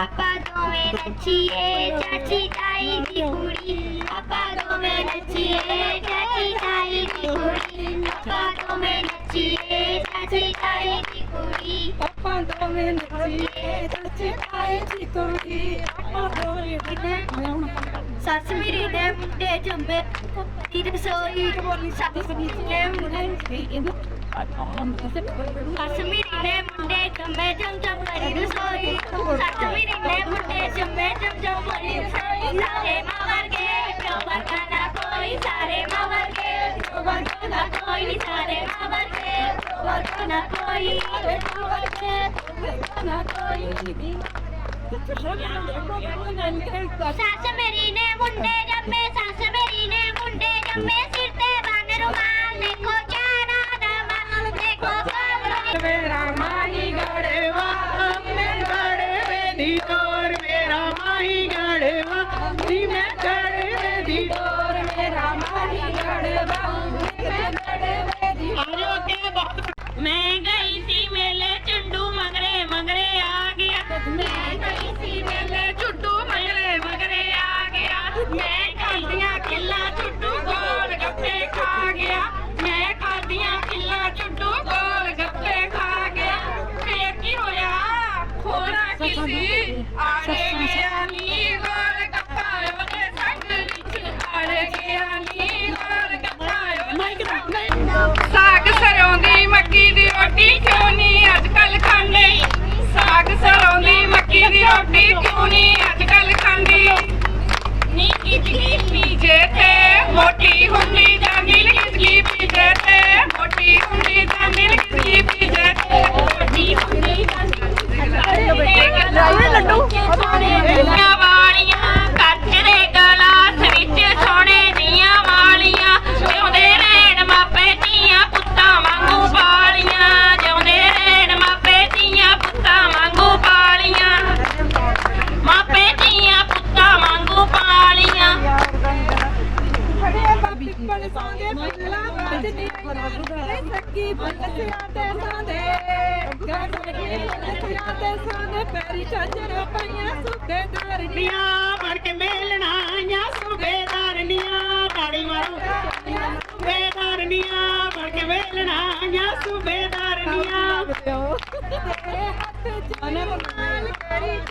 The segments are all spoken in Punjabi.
ਆਪਾਂ ਦੋਵੇਂ ਨੱਚੀਏ ਚਾਚੀ ਤਾਈ ਦੀ ਕੁੜੀ ਆਪਾਂ ਦੋਵੇਂ ਨੱਚੀਏ ਚਾਚੀ ਤਾਈ ਦੀ ਕੁੜੀ ਆਪਾਂ ਦੋਵੇਂ ਨੱਚੀਏ ਚਾਚੀ ਤਾਈ ਦੀ ਕੁੜੀ ਆਪਾਂ ਦੋਵੇਂ ਨੱਚੀਏ ਚਾਚੇ ਤਾਏ ਦੀ ਕੁੜੀ ਆਪਾਂ ਦੋਵੇਂ ਸੱਸ ਮੇਰੀ ਦੇ ਮੁੰਡੇ ਜੰਮੇ ਦੀ ਰਸੋਈ ਸੱਸ ਮੇਰੀ ਦੇ ਮੁੰਡੇ ਸੱਸ ਮੇਰੀ ਨੇ ਮੁੰਡੇ ਜੰਮੇ ਜਮ ਜਮ ਕਰੀ ਰਸੋਈ ਸੱਸ ਮੇਰੀ ਨੇ ਮੁੰਡੇ ਜੰਮੇ ਜਮ ਜਮ ਕਰੀ ਰਸੋਈ ਸਾਰੇ ਮਾਂ ਵਰਗੇ ਪਿਓ ਵਰਗਾ ਕੋਈ ਸਾਰੇ ਮਾਂ ਵਰਗੇ ਪਿਓ ਵਰਗਾ ਕੋਈ ਸਾਰੇ ਮਾਂ ਵਰਗੇ ਪਿਓ ਵਰਗਾ ਕੋਈ ਪਿਓ ਵਰਗੇ ਪਿਓ ਵਰਗਾ ਕੋਈ ਸੱਸ ਮੇਰੀ ਨੇ ਮੁੰਡੇ ਜੰਮੇ ਸੱਸ ਮੇਰੀ ਨੇ ਮੁੰਡੇ ਜੰਮੇ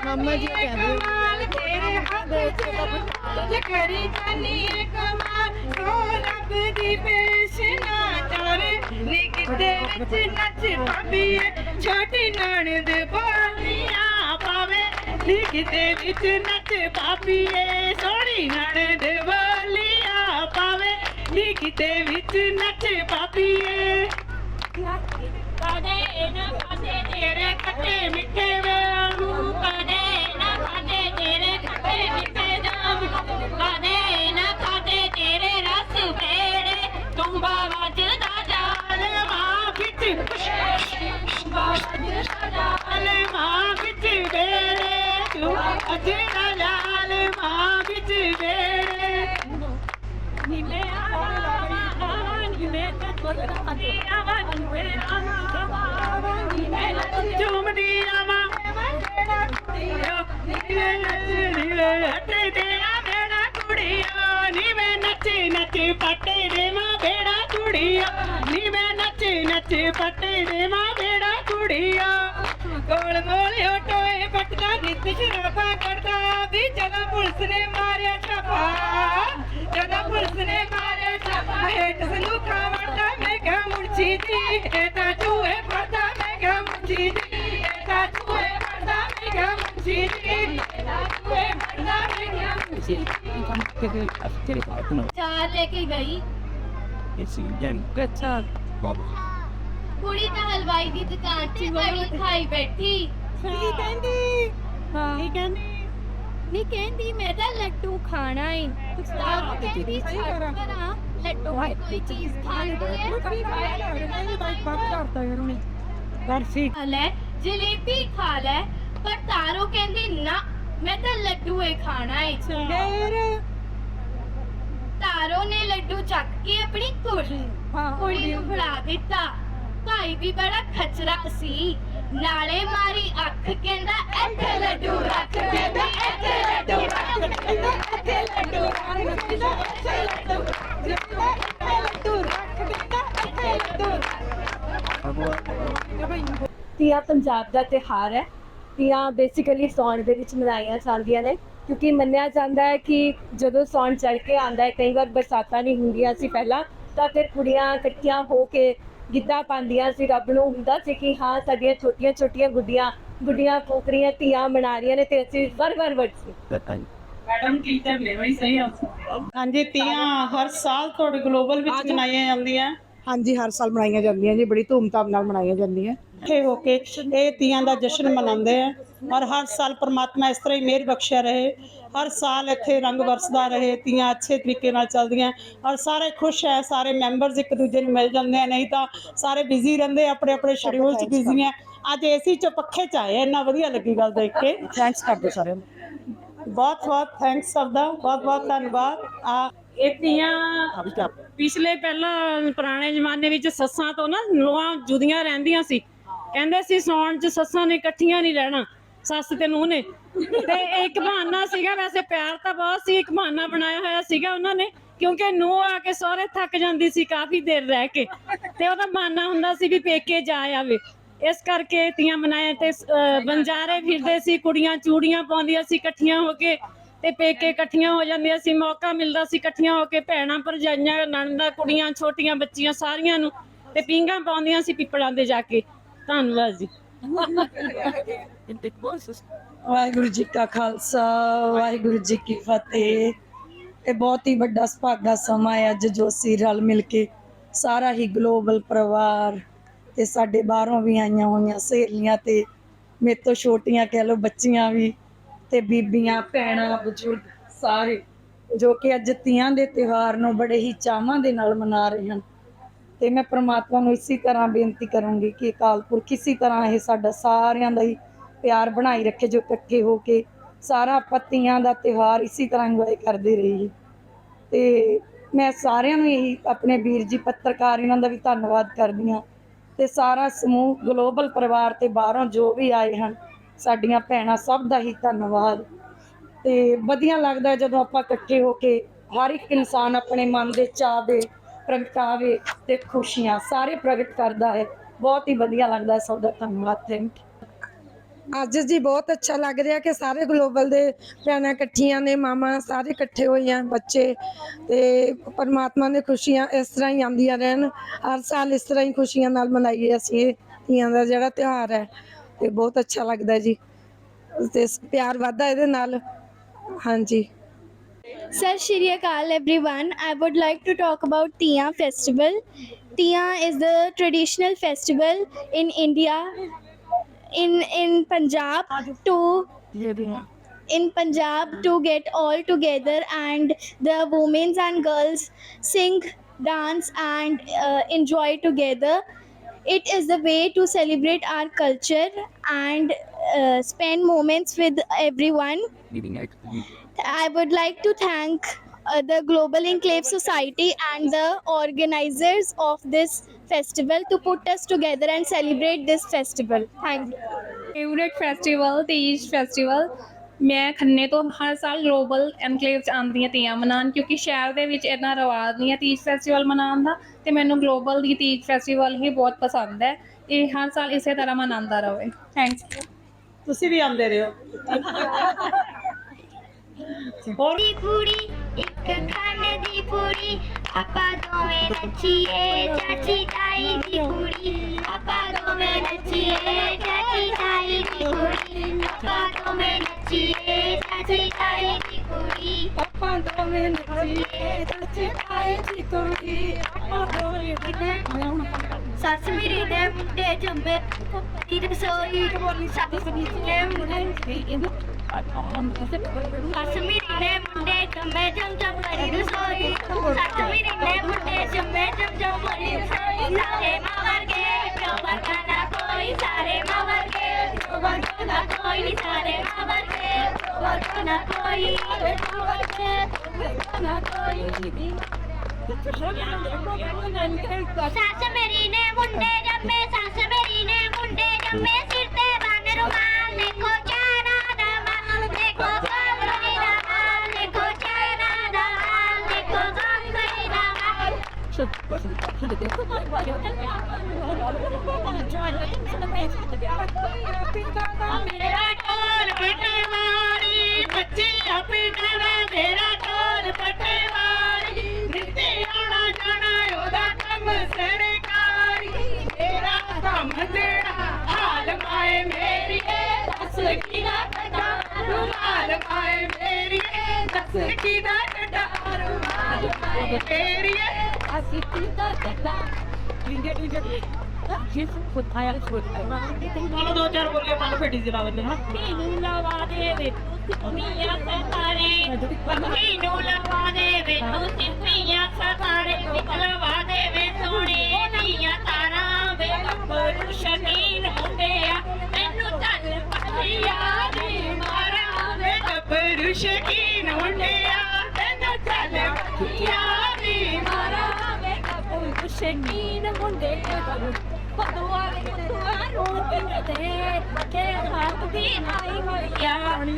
ਮੰਮਾ ਜੀ ਕਹਿੰਦੇ ਕਮਾਲ ਤੇਰੇ ਹੱਥ ਚ ਕਮਾਲ ਕਰੀ ਜਾਨੀ ਏ ਕਮਾਲ, ਸੋ ਰੱਬ ਦੀ ਪੇਸ਼ ਨਾ ਚਾਰੇ। ਨੀ ਕਿਤੇ ਵਿੱਚ ਨੱਚ ਪਾਬੀਏ ਛੋਟੀ ਨਣਦ ਬੋਲੀਆਂ ਪਾਵੇ। ਨੀ ਕਿਤੇ ਵਿੱਚ ਨੱਚ ਪਾਬੀਏ ਸੋਹਣੀ ਨਣਦ ਬੋਲੀਆਂ ਪਾਵੇ। ਨੀ ਕਿਤੇ ਵਿੱਚ ਨੱਚ ਪਾਬੀਏ ਕਦੇ ਨਾ ਕਦੇ ਤੇਰੇ ਖੱਟੇ ਮਿੱਠੇ ਵਾਂਗੂ ਕਦੇ ਨਾ ਕਦੇ ਤੇਰੇ ਖੱਟੇ ਮਿੱਠੇ ਜਾਮ ਕਦੇ ਨਾ ਕਦੇ ਤੇਰੇ ਰਸ ਫੇੜੇ ਤੁੰਬਾ ਵੱਜਦਾ ਜਾਲ ਮਾਂ ਵਿੱਚ ਵੱਜਦਾ ਜਾਲ ਮਾਂ ਵਿੱਚ ਵੇੜੇ ਤੂੰ ਵੱਜਦਾ ਓਟੋਏ ਪੱਟਦਾ ਨਿੱਤ ਸ਼ਰਾਬਾ ਕਰਦਾ ਵੀ ਜਦੋਂ ਪੁਲਿਸ ਨੇ ਮਾਰਿਆ ਛਾਪਾ ਜਦੋਂ ਪੁਲਿਸ ਨੇ ਮਾਰਿਆ ਛਾਪਾ ਹੇਠ ਸੰਦੂਖਾ ਵੜਦਾ ਮੈਂ ਕਿਹਾ ਮੁਰਛੀ ਜੀ, ਇਹ ਤਾਂ ਚੂਹੇ ਕਿਹਾ ਮੁਰਛੀ ਚਾਰ ਲੈ ਕੇ ਗਈ। ਕੁੜੀ ਤਾਂ ਹਲਵਾਈ ਦੀ ਦੁਕਾਨ 'ਚ ਬੜੀ ਖਾਈ ਬੈਠੀ। ਕੀ ਕਹਿੰਦੀ? ਹਾਂ। ਕੀ ਕਹਿੰਦੀ? ਨਹੀਂ ਕਹਿੰਦੀ ਮੈਂ ਤਾਂ ਲੱਡੂ ਖਾਣਾ ਈ ਤਾਰੋ ਕਹਿੰਦੀ ਛੱਡ ਕਰਾਂ। ਲੱਡੂ ਕੋਈ ਚੀਜ਼ ਖਾ ਬਰਫੀ ਖਾ ਲੈ ਜਲੇਬੀ ਖਾ ਲੈ ਪਰ ਤਾਰੋ ਕਹਿੰਦੀ ਨਾ ਮੈਂ ਤਾਂ ਲੱਡੂ ਏ ਖਾਣਾ ਏ ਫੇਰ? ਤਾਰੋ ਨੇ ਲੱਡੂ ਚੱਕ ਕੇ ਆਪਣੀ ਕੁੜੀ ਕੁੜੀ ਨੂੰ ਫੜਾ ਦਿੱਤਾ। ਭਾਈ ਵੀ ਬੜਾ ਖਚਰਾ ਸੀ। ਨਾਲੇ ਮਾਰੀ ਅੱਖ ਕਹਿੰਦਾ ਇੱਥੇ ਲੱਡੂ ਰੱਖ ਕਹਿੰਦਾ ਇੱਥੇ ਲੱਡੂ ਰੱਖ ਕਹਿੰਦਾ ਇੱਥੇ ਲੱਡੂ ਰੱਖ ਕਹਿੰਦਾ ਇੱਥੇ ਲੱਡੂ ਕਹਿੰਦਾ ਇੱਥੇ ਲੱਡੂ ਰੱਖ ਕਹਿੰਦਾ ਇੱਥੇ ਲੱਡੂ ਤੀਆ ਪੰਜਾਬ ਦਾ ਤਿਹਾਰ ਹੈ। ਤੀਆਂ ਬੇਸਿਕਲੀ ਸਾਉਣ ਦੇ ਵਿੱਚ ਮਨਾਈਆਂ ਜਾਂਦੀਆਂ ਨੇ ਕਿਉਂਕਿ ਮੰਨਿਆ ਜਾਂਦਾ ਹੈ ਕਿ ਜਦੋਂ ਸਾਉਣ ਚੜ ਕੇ ਆਉਂਦਾ ਹੈ ਕਈ ਵਾਰ ਬਰਸਾਤਾਂ ਨਹੀਂ ਹੁੰਦੀਆਂ ਸੀ ਪਹਿਲਾਂ ਤਾਂ ਫਿਰ ਕੁੜੀਆਂ ਇਕੱਠੀਆਂ ਹੋ ਕੇ ਗਿੱਧਾ ਪਾਉਂਦੀਆਂ ਸੀ ਰੱਬ ਨੂੰ ਹੁੰਦਾ ਸੀ ਕਿ ਹਾਂ ਸਾਡੀਆਂ ਛੋਟੀਆਂ ਛੋਟੀਆਂ ਗੁੱਡੀਆਂ ਗੁੱਡੀਆਂ ਫੋਕਰੀਆਂ ਧੀਆਂ ਮਨਾ ਰਹੀਆਂ ਨੇ ਤੇ ਅਸੀਂ ਵਰ ਵਰ ਵਰਸੀ ਮੈਡਮ ਟੀਚਰ ਨੇ ਵਈ ਸਹੀ ਹਾਂਜੀ ਤੀਆਂ ਹਰ ਸਾਲ ਤੁਹਾਡੇ ਗਲੋਬਲ ਵਿੱਚ ਮਨਾਈਆਂ ਜਾਂਦੀਆਂ। ਹਾਂਜੀ ਹਰ ਸਾਲ ਮਨਾਈਆਂ ਜਾਂਦੀਆਂ ਜੀ ਬੜੀ ਧੂਮਧਾਮ ਨਾਲ ਮਨਾਈਆਂ ਜਾਂਦੀਆਂ। ਇਕੱਠੇ ਹੋ ਕੇ ਇਹ ਤੀਆਂ ਦਾ ਜਸ਼ਨ ਮਨਾਉਂਦੇ ਆ। ਔਰ ਹਰ ਸਾਲ ਪ੍ਰਮਾਤਮਾ ਇਸ ਤਰ੍ਹਾਂ ਹੀ ਮਿਹਰ ਬਖਸ਼ਿਆ ਰਹੇ। ਹਰ ਸਾਲ ਇੱਥੇ ਰੰਗ ਵਰਸਦਾ ਰਹੇ ਤੀਆਂ ਅੱਛੇ ਤਰੀਕੇ ਨਾਲ ਚੱਲਦੀਆਂ। ਔਰ ਸਾਰੇ ਖੁਸ਼ ਹੈ ਸਾਰੇ ਮੈਂਬਰਸ ਇੱਕ ਦੂਜੇ ਨੂੰ ਮਿਲ ਜਾਂਦੇ ਆ। ਨਹੀਂ ਤਾਂ ਸਾਰੇ ਬਿਜ਼ੀ ਰਹਿੰਦੇ ਆਪਣੇ ਆਪਣੇ ਸ਼ਡਿਊਲ 'ਚ ਬਿਜ਼ੀ ਆ। ਅੱਜ ਏਸੀ 'ਚ ਪੱਖੇ 'ਚ ਆਏ ਇੰਨਾ ਵਧੀਆ ਲੱਗੀ ਗੱਲ ਦੇਖ ਕੇ। ਥੈਂਕਸ ਕਰਦੇ ਸਾਰਿਆਂ ਨੂੰ। ਬਹੁਤ ਬਹੁਤ ਥੈਂਕਸ ਸਭ ਦਾ। ਬਹੁਤ ਬਹੁਤ ਧੰਨਵਾਦ। ਆ ਇਹ ਤੀਆਂ ਪਿਛਲੇ ਪਹਿਲਾਂ ਪੁਰਾਣੇ ਜ਼ਮਾਨੇ ਵਿੱਚ ਸੱਸਾਂ ਤੋਂ ਨਾ ਨੂੰਹਾਂ ਜੁਦੀਆਂ ਰਹਿੰਦੀਆਂ ਸੀ। ਕਹਿੰਦੇ ਸੀ ਸੌਣ 'ਚ ਸੱਸਾਂ ਨੇ ਇਕੱਠੀਆਂ ਨਹੀਂ ਰਹਿਣਾ ਸੱਸ ਤੇ ਨੂੰਹ ਨੇ। ਤੇ ਇਹ ਇੱਕ ਬਹਾਨਾ ਸੀਗਾ ਵੈਸੇ ਪਿਆਰ ਤਾਂ ਬਹੁਤ ਸੀ ਇੱਕ ਬਹਾਨਾ ਬਣਾਇਆ ਹੋਇਆ ਸੀਗਾ ਉਹਨਾਂ ਨੇ ਕਿਉਂਕਿ ਨੂੰਹ ਆ ਕੇ ਸਹੁਰੇ ਥੱਕ ਜਾਂਦੀ ਸੀ ਕਾਫੀ ਦੇਰ ਰਹਿ ਕੇ। ਤੇ ਉਹਦਾ ਬਹਾਨਾ ਹੁੰਦਾ ਸੀ ਵੀ ਪੇਕੇ ਜਾ ਆਵੇ। ਇਸ ਕਰਕੇ ਤੀਆਂ ਮਨਾਏ ਤੇ ਅਹ, ਬੰਜਾਰੇ ਫਿਰਦੇ ਸੀ ਕੁੜੀਆਂ ਚੂੜੀਆਂ ਪਾਉਂਦੀਆਂ ਸੀ ਇਕੱਠੀਆਂ ਹੋ ਕੇ ਤੇ ਪੇਕੇ ਇਕੱਠੀਆਂ ਹੋ ਜਾਂਦੀਆਂ ਸੀ ਮੌਕਾ ਮਿਲਦਾ ਸੀ ਇਕੱਠੀਆਂ ਹੋ ਕੇ ਭੈਣਾਂ ਭਰਜਾਈਆਂ ਨਣਦਾਂ ਕੁੜੀਆਂ ਛੋਟੀਆਂ ਬੱਚੀਆਂ ਸਾਰੀਆਂ ਨੂੰ ਤੇ ਪੀਂਘਾਂ ਪਾਉਂਦੀਆਂ ਸੀ ਪਿੱਪਲਾਂ ਦੇ ਜਾ ਕੇ। ਧੰਨਵਾਦ ਜੀ। ਵਾਹਿਗੁਰੂ ਜੀ ਕਾ ਖਾਲਸਾ, ਵਾਹਿਗੁਰੂ ਜੀ ਕੀ ਫਤਿਹ। ਇਹ ਬਹੁਤ ਹੀ ਵੱਡਾ ਸੁਭਾਗਾ ਸਮਾਂ ਹੈ ਅੱਜ ਜੋ ਅਸੀਂ ਰਲ ਮਿਲ ਕੇ ਸਾਰਾ ਹੀ ਗਲੋਬਲ ਪਰਿਵਾਰ ਤੇ ਸਾਡੇ ਬਾਹਰੋਂ ਵੀ ਆਈਆਂ ਹੋਈਆਂ ਸਹੇਲੀਆਂ ਤੇ ਮੇਰੇ ਤੋਂ ਛੋਟੀਆਂ ਕਹਿ ਲਓ ਬੱਚੀਆਂ ਵੀ ਤੇ ਬੀਬੀਆਂ, ਭੈਣਾਂ, ਬਜ਼ੁਰਗ ਸਾਰੇ ਜੋ ਕਿ ਅੱਜ ਤੀਆਂ ਦੇ ਤਿਉਹਾਰ ਨੂੰ ਬੜੇ ਹੀ ਚਾਵਾਂ ਦੇ ਨਾਲ ਮਨਾ ਰਹੇ ਹਨ। ਤੇ ਮੈਂ ਪ੍ਰਮਾਤਮਾ ਨੂੰ ਇਸੇ ਤਰ੍ਹਾਂ ਬੇਨਤੀ ਕਰੂੰਗੀ ਕਿ ਅਕਾਲ ਪੁਰਖ ਇਸੇ ਤਰ੍ਹਾਂ ਇਹ ਸਾਡਾ ਸਾਰਿਆਂ ਦਾ ਹੀ ਪਿਆਰ ਬਣਾਈ ਰੱਖੇ, ਜੋ ਇਕੱਠੇ ਹੋ ਕੇ ਸਾਰਾ ਪੱਤੀਆਂ ਦਾ ਤਿਉਹਾਰ ਇਸੇ ਤਰ੍ਹਾਂ ਇੰਜੋਏ ਕਰਦੇ ਰਹੀਏ। ਤੇ ਮੈਂ ਸਾਰਿਆਂ ਨੂੰ ਇਹੀ ਆਪਣੇ ਵੀਰ ਜੀ ਪੱਤਰਕਾਰ ਇਹਨਾਂ ਦਾ ਵੀ ਧੰਨਵਾਦ ਕਰਦੀ ਹਾਂ ਤੇ ਸਾਰਾ ਸਮੂਹ ਗਲੋਬਲ ਪਰਿਵਾਰ ਤੇ ਬਾਹਰੋਂ ਜੋ ਵੀ ਆਏ ਹਨ, ਸਾਡੀਆਂ ਭੈਣਾਂ ਸਭ ਦਾ ਹੀ ਧੰਨਵਾਦ। ਤੇ ਵਧੀਆ ਲੱਗਦਾ ਜਦੋਂ ਆਪਾਂ ਇਕੱਠੇ ਹੋ ਕੇ ਹਰ ਇੱਕ ਇਨਸਾਨ ਆਪਣੇ ਮਨ ਦੇ ਚਾਹ ਦੇ ਪ੍ਰਗਟਾਵੇ ਤੇ ਖੁਸ਼ੀਆਂ, ਸਾਰੇ ਪ੍ਰਗਟ ਕਰਦਾ ਹੈ। ਬਹੁਤ ਹੀ ਵਧੀਆ ਲੱਗਦਾ ਹੈ ਸਭ ਦਾ ਧੰਨਵਾਦ ਥੈਂਕ ਅੱਜ ਜੀ ਬਹੁਤ ਅੱਛਾ ਲੱਗ ਰਿਹਾ ਕਿ ਸਾਰੇ ਗਲੋਬਲ ਦੇ ਭੈਣਾਂ ਇਕੱਠੀਆਂ ਨੇ ਮਾਮਾ ਸਾਰੇ ਇਕੱਠੇ ਹੋਏ ਆ ਬੱਚੇ ਤੇ ਪਰਮਾਤਮਾ ਨੇ ਖੁਸ਼ੀਆਂ ਇਸ ਤਰ੍ਹਾਂ ਹੀ ਆਉਂਦੀਆਂ ਰਹਿਣ। ਹਰ ਸਾਲ ਇਸ ਤਰ੍ਹਾਂ ਹੀ ਖੁਸ਼ੀਆਂ ਨਾਲ ਮਨਾਈਏ ਅਸੀਂ ਇਹ ਧੀਆਂ ਦਾ ਜਿਹੜਾ ਤਿਉਹਾਰ ਹੈ ਤੇ ਬਹੁਤ ਅੱਛਾ ਲੱਗਦਾ ਜੀ। ਤੇ ਪਿਆਰ ਵੱਧਦਾ ਇਹਦੇ ਨਾਲ। ਹਾਂਜੀ। Sir Shri Akal everyone. I would like to talk about Tiya festival. Tiya is the traditional festival in India, in in Punjab to in Punjab to get all together and the women and girls sing, dance and uh, enjoy together. It is the way to celebrate our culture and uh, spend moments with everyone. I would like to thank uh, the Global Enclave Society and the organizers of this festival to put us together and celebrate this festival. Thank you. Favourite festival Teej festival ਮੈਂ ਖੰਨੇ ਤੋਂ ਹਰ ਸਾਲ ਗਲੋਬਲ ਐਨਕਲੇਵ ਚ ਆਉਂਦੀ ਹਾਂ ਤੀਆਂ ਮਨਾਉਣ ਕਿਉਂਕਿ ਸ਼ਹਿਰ ਦੇ ਵਿੱਚ ਇੰਨਾ ਰਿਵਾਜ ਨਹੀਂ ਹੈ ਤੀਜ ਫੈਸਟੀਵਲ ਮਨਾਉਣ ਦਾ ਤੇ ਮੈਨੂੰ ਗਲੋਬਲ ਦੀ ਤੀਜ ਫੈਸਟੀਵਲ ਹੀ ਬਹੁਤ ਪਸੰਦ ਹੈ। ਇਹ ਹਰ ਸਾਲ ਇਸੇ ਤਰ੍ਹਾਂ ਮਨਾਉਂਦਾ ਰਹੇ। ਥੈਂਕਸ ਤੁਸੀਂ ਵੀ ਆਉਂਦੇ ਰਹੋ। ਹੋਰ ਦੀ ਕੁੜੀ ਇੱਕ ਖਾਨੇ ਦੀ ਪੂਰੀ ਆਪਾਂ ਦੋਵੇਂ ਨੱਚੀਏ ਚਾਚੀ ਤਾਈ ਦੀ ਕੁੜੀ ਆਪਾਂ ਦੋਵੇਂ ਨੱਚੀਏ ਚਾਚੀ ਤਾਈ ਦੀ ਕੁੜੀ ਆਪਾਂ ਦੋਵੇਂ ਨੱਚੀਏ ਚਾਚੀ ਤਾਈ ਦੀ ਕੁੜੀ ਆਪਾਂ ਦੋਵੇਂ ਨੱਚੀਏ ਚਾਚੀ ਤਾਈ ਦੀ ਕੁੜੀ ਆਪਾਂ ਦੋਵੇਂ ਸੱਸ ਮੇਰੀ ਦੇ ਮੁੰਡੇ ਜੰਮੇ ਦੀ ਰਸੋਈ ਬੋਲੀ ਸੱਸ ਨੇ ਮੁੰਡੇ ਸੱਸ ਮੇਰੀ ਨੇ ਮੁੰਡੇ ਜੰਮੇ ਜਮ ਜਮ ਕਰੀ ਰਸੋਈ ਸੱਸ ਮੇਰੀ ਨੇ ਮੁੰਡੇ ਜੰਮੇ ਜਮ ਜਮ ਕਰੀ ਰਸੋਈ ਸਾਰੇ ਮਾਂ ਵਰਗੇ ਕਿਉਂ ਵਰਗਾ ਕੋਈ ਸਾਰੇ ਮਾਂ ਵਰਗੇ ਕਿਉਂ ਵਰਗਾ ਕੋਈ ਸਾਰੇ ਮਾਂ ਵਰਗੇ ਕਿਉਂ ਵਰਗਾ ਕੋਈ ਸਾਰੇ ਮਾਂ ਵਰਗੇ ਕਿਉਂ ਵਰਗਾ ਕੋਈ ਸੱਸ ਮੇਰੀ ਨੇ ਮੁੰਡੇ ਜੰਮੇ ਸੱਸ ਮੇਰੀ ਨੇ ਮੁੰਡੇ ਜੰਮੇ ਮੇਰਾ ਢੋਲ ਪੱਟੇ ਮਾਰੀ ਬੱਚਿਆਂ ਪਿੰਡਣਾ ਮੇਰਾ ਢੋਲ ਪੱਟੇ ਮਾਰੀ ਨਿੱਤੇ ਆਉਣਾ ਜਾਣਾ ਉਹਦਾ ਕੰਮ ਸਰਕਾਰੀ ਮੇਰਾ ਕੰਮ ਜਿਹੜਾ ਹਾਲ ਮਾਏ ਮੇਰੀ ਏ ਦੱਸ ਕਿਹਦਾ ਕਟਾ ਹਾਲ ਮਾਏ ਮੇਰੀ ਏ ਦੱਸ ਕਿਹਦਾ ਮਾਏ ਮੇਰੀਏ ਅਸੀਂ ਕਿਦਾਂ ਕੱਟਾ ਡਿੰਗੇ ਡਿੰਗੇ ਜਿਸ ਫੁੱਟਾਇਆ ਫੁੱਟਾਇਆ ਚਲੋ ਦੋ ਚਾਰ ਬੋਲੀਆਂ ਪਾਲ ਫੇਟੀ ਜਰਾ ਬੰਦੇ ਹਾਂ ਤੀਨੂੰ ਲਵਾ ਦੇ ਵੇ ਮੀਆਂ ਸਤਾਰੇ। ਤੀਨੂੰ ਲਵਾ ਦੇ ਵੇ ਤੂੰ ਮੀਆਂ ਸਤਾਰੇ। ਲਵਾ ਦੇ ਵੇ ਸੋਹਣੇ ਨੀਆਂ ਤਾਰਾਂ ਵੇ। ਗੱਭਰੂ ਸ਼ਕੀਨ ਹੁੰਦੇ ਆ। ਮੈਨੂੰ ਚੱਲ ਪੱਤੀਆਂ ਦੀ ਮਾਰਾਂ ਵੇ। ਗੱਭਰੂ ਸ਼ਕੀਨ ਹੁੰਡਿਆ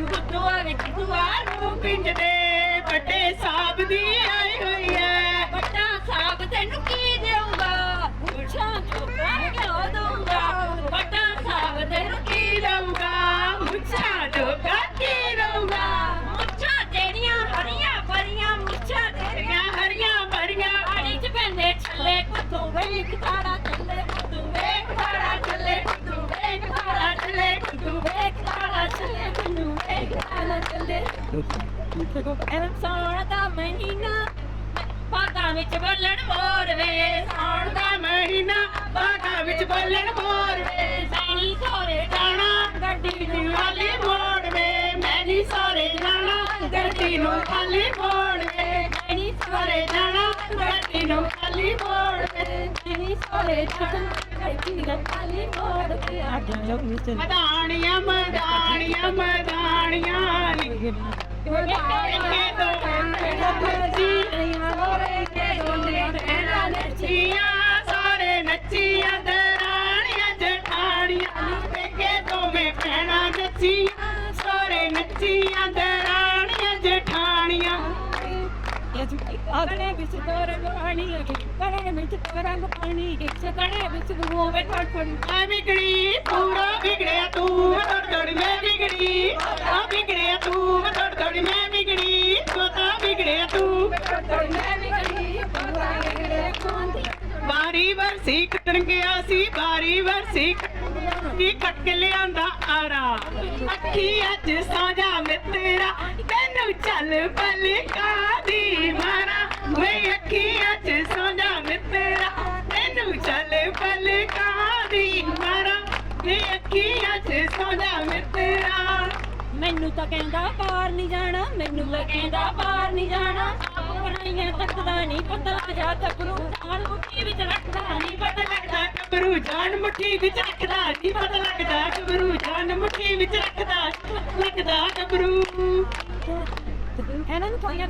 ਪਦੂਆ ਰੋਣ ਪਿੰਡ ਦੇ ਵੱਡੇ ਸਾਹਿਬ ਦੀ ਆਈ ਹੋਈ ਐ ਵੱਡਾ ਸਾਹਿਬ ਤੈਨੂੰ ਕੀ ਦੇਊਗਾ? ਪੁੱਛਾਂ ਚੋਕਾ ਕਿਉਂ ਦਊਗਾ? ਵੱਡਾ ਸਾਹਿਬ ਤੈਨੂੰ ਕੀ ਦਊਗਾ? ਮੁੱਛਾਂ ਢੋਕਾ ਕੀ ਦਊਗਾ? ਐਵੇਂ ਸੌਣ ਦਾ ਮਹੀਨਾ ਪਾਗਾ ਵਿੱਚ ਬੋਲਣ ਮੋਰ ਵੇ ਸੌਣ ਦਾ ਮਹੀਨਾ ਬਾਗਾ ਵਿੱਚ ਬੋਲਣ ਮੋਰ ਵੇ ਸੈਣੀ ਸੋਰੇ ਜਾਣਾ ਗੱਡੀ ਨੂੰ ਖਾਲੀ ਮੋੜ ਵੇ ਮੈਂ ਨਹੀਂ ਸਾਰੇ ਜਾਣਾ ਗੱਡੀ ਨੂੰ ਖਾਲੀ ਮੋੜ ਵੇ ਸੈਣੀ ਸਾਰੇ ਜਾਣਾ ਗੱਡੀ ਨੂੰ ਖਾਲੀ ਮੋੜ ਵੇ ਸੈਣੀ ਸੋਰੇ ਛੱਡਣ ਗੱਡੀ ਨੂੰ ਖਾਲੀ ਮੋੜ ਕੇ ਨੱਚੀਆਂ ਸਾਰੇ ਨੱਚੀਆਂ ਦਰਾਣੀਆਂ ਜਠਾਣੀਆਂ ਵੇਖੇ ਦੋਵੇਂ ਭੈਣਾਂ ਨੱਚੀਆਂ ਅਗਲੇ ਵਿੱਚ ਤੋਰਨ ਪਾਣੀ ਕਰੇ ਵਿੱਚ ਤੋਰਨ ਪਾਣੀ ਕੜੇ ਵਿੱਚ ਗੋਵੇ ਟੜਫੜੀ ਮੈਂ ਵਿਗੜੀ ਪੂਰਾ ਵਿਗੜਿਆ ਤੂੰ ਥੋੜ ਥੋੜ ਮੈਂ ਵਿਗੜੀ। ਆ ਵਿਗੜਿਆ ਤੂੰ ਥੋੜ ਥੋੜ ਮੈਂ ਵਿਗੜੀ। ਤੂੰ ਬਾਰੀ ਵਰਸੀ ਕੱਟਣ ਗਿਆ ਸੀ ਬਾਰੀ ਵਰਸੀ ਕੀ ਕੱਟ ਕੇ ਲਿਆਂਦਾ ਆਰਾ। ਅੱਖੀ ਅੱਜ ਸਾਂਝਾ ਮਿੱਤਰਾ ਤੈਨੂੰ ਚੱਲ ਪਲਕਾ ਦੀ ਮਾਰਾ। ਵੇ ਅੱਖੀ ਅੱਜ ਸਾਂਝਾ ਮਿੱਤਰਾ ਤੈਨੂੰ ਚੱਲ ਪਲਕਾ ਦੀ ਮਾਰਾ। ਵੇ ਅੱਖੀ ਅੱਜ ਸਾਂਝਾ ਮਿੱਤਰਾ ਮੈਨੂੰ ਤਾਂ ਕਹਿੰਦਾ ਬਾਹਰ ਨਹੀਂ ਜਾਣਾ, ਮੈਨੂੰ ਤਾਂ ਕਹਿੰਦਾ ਬਾਹਰ ਨਹੀਂ ਜਾਣਾ। ਬਣਾਈਆਂ ਤੱਕਦਾ ਨਹੀਂ ਪਤਾ ਜਾ ਤੱਕਰੂ ਨਾਲ ਮੁੱਠੀ ਵਿੱਚ ਰੱਖਦਾ ਨਹੀਂ ਪਤਾ ਲੱਗਦਾ ਗੱਭਰੂ ਜਾਨ ਮੁੱਠੀ ਵਿੱਚ ਰੱਖਦਾ ਨਹੀਂ ਪਤਾ ਲੱਗਦਾ ਗੱਭਰੂ ਜਾਨ ਮੁੱਠੀ ਵਿੱਚ ਰੱਖਦਾ ਲੱਗਦਾ ਗੱਭਰੂ ਇਹਨਾਂ ਨੂੰ ਪਾਈਆਂ